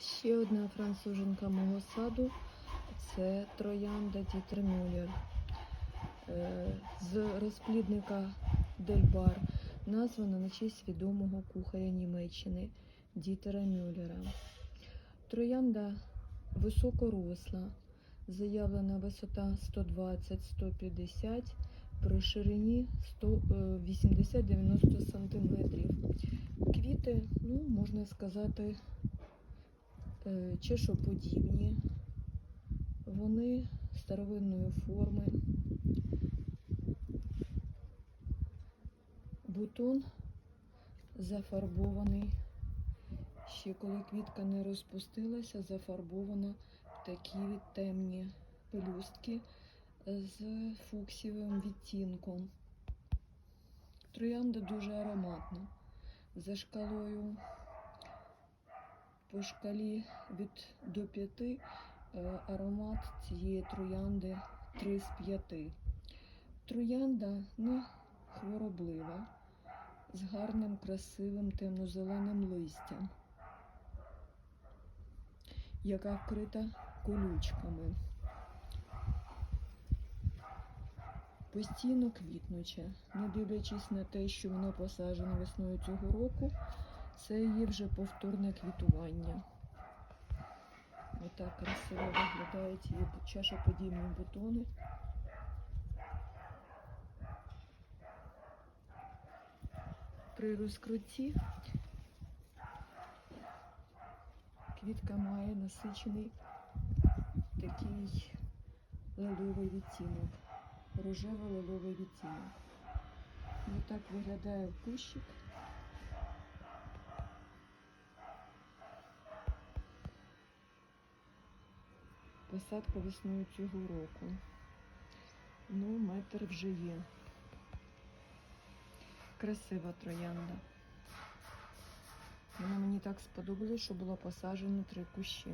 Ще одна француженка мого саду це троянда Дітер Мюллер. Е, З розплідника Дельбар названа на честь відомого кухаря Німеччини Дітера Мюллера. Троянда високоросла, заявлена висота 120-150 при ширині 80-90 см. Квіти, ну, можна сказати, е, чешоподібні. Вони старовинної форми. Бутон зафарбований. Ще коли квітка не розпустилася, зафарбована в такі темні пелюстки з фуксівим відтінком. Троянда дуже ароматна. За шкалою по шкалі від до 5 е, аромат цієї троянди 3 з 5. Троянда не хвороблива, з гарним, красивим темно-зеленим листям, яка вкрита колючками. Постійно квітнуча, не дивлячись на те, що вона посаджена весною цього року, це її вже повторне квітування. Отак красиво виглядають її чашоподібні бутони. При розкрутті квітка має насичений такий лиловий відтінок, рожево-лиловий відтінок. І так виглядає кущик. Посадка весною цього року. Ну, метр вже є. Красива троянда. Вона мені так сподобалась, що було посаджено три кущі.